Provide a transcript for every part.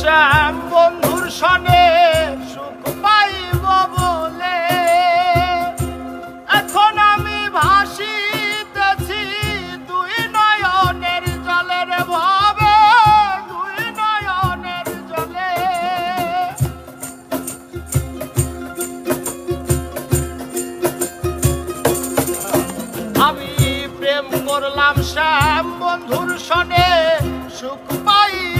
শ্যাম বন্ধুর বলে। জলের দুই নয়নের জলে। আমি প্রেম করলাম শ্যাম বন্ধুর সনে সুখ পাইব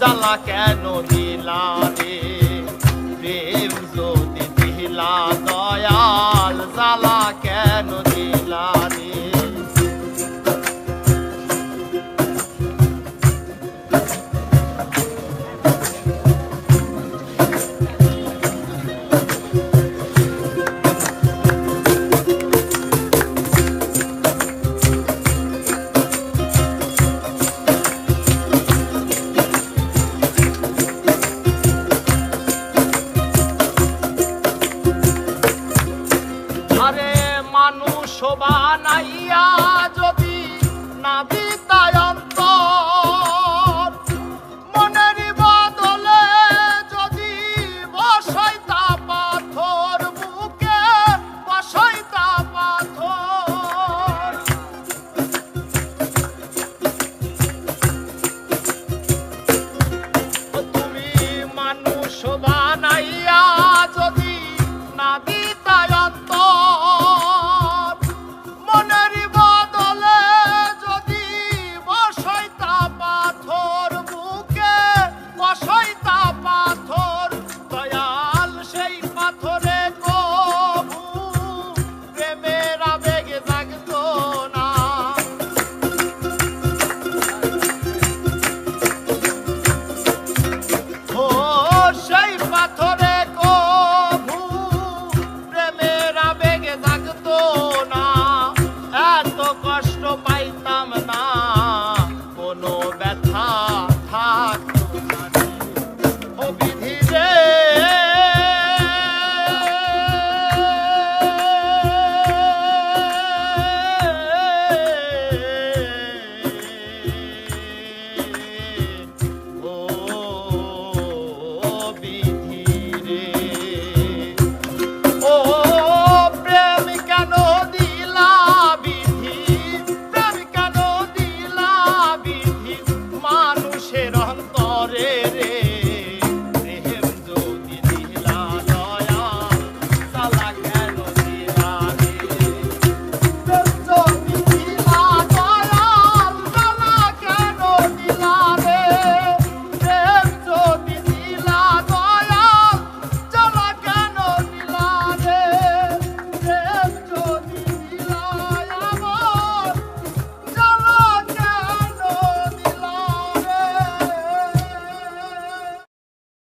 জ্বালা কেন দিলা রে? প্রেম যদি দিলা দয়াল জ্বালা কেন দিলা? জানাইয়া পাথরে কভু প্রেমের আবেগে থাকতো না। এত কষ্ট পাইতাম না কোনো ব্যথা থাকতো না